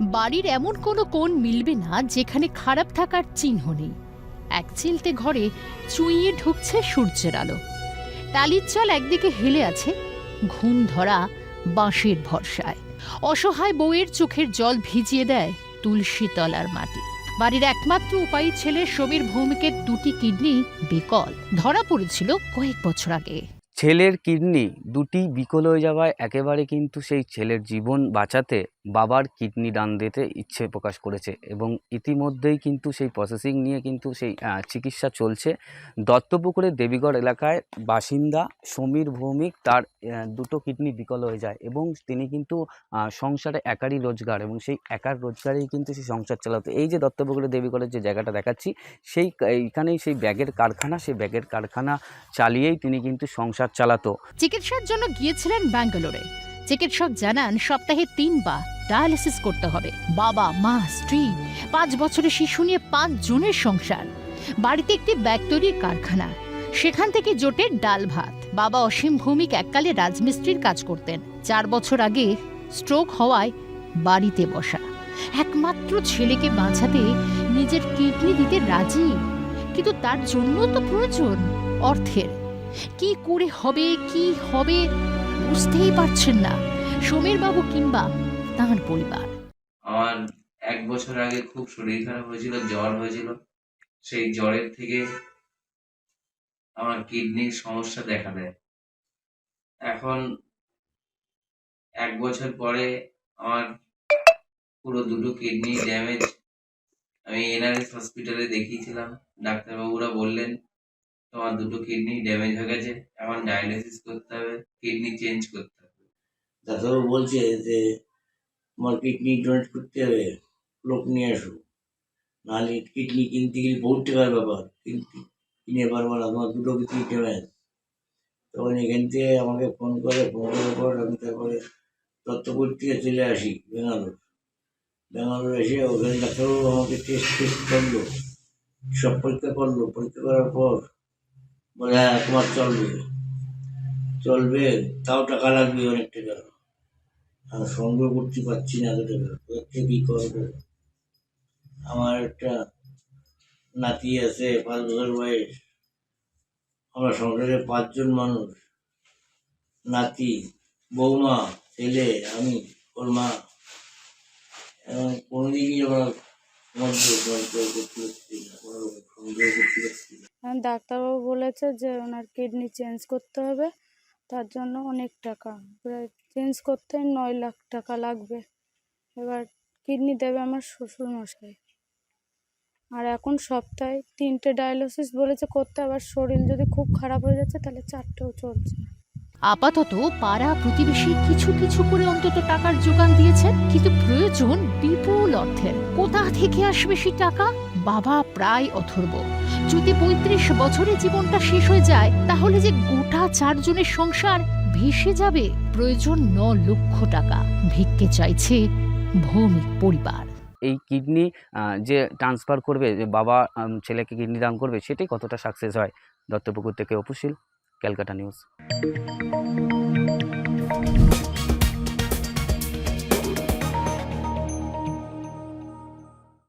বাড়ির এমন কোনো কোণ মিলবে না যেখানে খারাপ থাকার চিহ্ন নেই। এক চিলতে ঘরে চুইয়ে ঢুকছে সূর্যের আলো। টালির চাল একদিকে হেলে আছে, ঘুম ধরা বাঁশের ভরসায়। অসহায় বউয়ের চোখের জল ভিজিয়ে দেয় তুলসী তলার মাটি। বাড়ির একমাত্র উপায়ী ছেলে সমীর ভৌমিকের দুটি কিডনি বিকল। ধরা পড়েছিল কয়েক বছর আগে। ছেলের কিডনি দুটি বিকল হয়ে যাওয়ায় একেবারে কিন্তু সেই ছেলের জীবন বাঁচাতে বাবার কিডনি দান দিতে ইচ্ছে প্রকাশ করেছে এবং ইতিমধ্যেই কিন্তু সেই প্রসেসিং নিয়ে কিন্তু সেই চিকিৎসা চলছে। দত্তপুকুরের দেবীগড় এলাকায় বাসিন্দা সমীর ভৌমিক তার দুটো কিডনি বিকল হয়ে যায় এবং তিনি কিন্তু সংসারে একারই রোজগার এবং সেই একার রোজগারেই কিন্তু সেই সংসার চালাতো। এই যে দত্তপুকুরের দেবীগড়ের যে জায়গাটা দেখাচ্ছি, সেই, এইখানেই সেই ব্যাগের কারখানা, সেই ব্যাগের কারখানা চালিয়েই তিনি কিন্তু সংসার চালাতো। চিকিৎসার জন্য গিয়েছিলেন ব্যাঙ্গালোরে। চিকিৎসক জানান, সপ্তাহে তিনবার ডায়ালিসিস করতে হবে। বাবা, মা, স্ত্রী, পাঁচ বছরের শিশু নিয়ে পাঁচ জনের সংসার। বাড়িতে একটি ব্যাগ তৈরির কারখানা। সেখান থেকে জোটের ডাল ভাত। বাবা অসীম ভৌমিক এককালে রাজমিস্ত্রির কাজ করতেন। চার বছর আগে স্ট্রোক হওয়ায় বাড়িতে বসা। একমাত্র ছেলেকে বাঁচাতে নিজের কিডনি দিতে রাজি। কিন্তু তার জন্য তো প্রয়োজন অর্থের। কি করে হবে, কি হবে, বুঝতেই পারছেন না। সমীর বাবু কিংবা তাঁর পরিবার। আমার এক বছর আগে খুব শরীর খারাপ হয়েছিল জ্বর হয়েছিল। সেই জ্বরের থেকে আমার কিডনির সমস্যা দেখা দেয়। এখন এক বছর পরে আমার পুরো দুটো কিডনি ড্যামেজ আমি এনআরএস হসপিটালে দেখিয়েছিলাম। ডাক্তারবাবুরা বললেন তোমার দুটো কিডনি ড্যামেজ হয়ে গেছে। এখন ডায়ালিসিস করতে হবে কিডনি চেঞ্জ করতে হবে। ডাক্তারবাবু বলছে যে তোমার কিডনি ডোনেট করতে হবে, লোক নিয়ে আসো। নাহলে কিডনি কিনতে গেলে বহুত টাকার ব্যাপার। কিনতে কিনে পারব না, তোমার দুটো কিডনি ড্যামেজ তখন এখান থেকে আমাকে ফোন করে ফোন করার পর আমি তারপরে দত্তপুর থেকে চলে আসি, বেঙ্গালোর। বেঙ্গালোর এসে ওখানে ডাক্তারবাবু আমাকে টেস্ট টেস্ট করল, সব পরীক্ষা করল। পরীক্ষা করার পর বলে হ্যাঁ তোমার চলবে। চলবে? তাও টাকা লাগবে অনেক টাকা। আমি সংগ্রহ করতে পারছি না টাকা হচ্ছে কি করব? আমার একটা নাতি আছে, পাঁচ বছর বয়স। আমরা সংসারে পাঁচজন মানুষ। নাতি, বৌমা, ছেলে, আমি, ওর মা। এবং আমরা কোনো পারছি না। আর ডাক্তারবাবু বলেছে যে ওনার কিডনি চেঞ্জ করতে হবে। তার জন্য অনেক টাকা। প্রায় চেঞ্জ করতে নয় লাখ টাকা লাগবে। এবার কিডনি দেবে আমার শ্বশুর মশাই আর এখন সপ্তাহে তিনটে ডায়ালিসিস বলেছে, করতে আবার শরীর যদি খুব খারাপ হয়ে যাচ্ছে, তাহলে চারটেও চলছে। আপাতত পাড়া প্রতিবেশী কিছু কিছু করে অন্তত টাকার যোগান দিয়েছেন, কিন্তু প্রয়োজন বিপুল অর্থের। কোথা থেকে আসবে সেই টাকা? বাবা প্রায় অথর্ব। যদি পঁয়ত্রিশ বছরে জীবনটা শেষ হয়ে যায়, তাহলে যে গোটা চারজনের সংসার ভেসে যাবে প্রয়োজন ন লক্ষ টাকা। ভিক্ষে চাইছে ভৌমিক পরিবার। এই কিডনি যে ট্রান্সফার করবে, যে বাবা ছেলেকে কিডনি দান করবে, সেটাই কতটা সাকসেস হয়? দত্তপুকুর থেকে অপুশীল, ক্যালকাটা নিউজ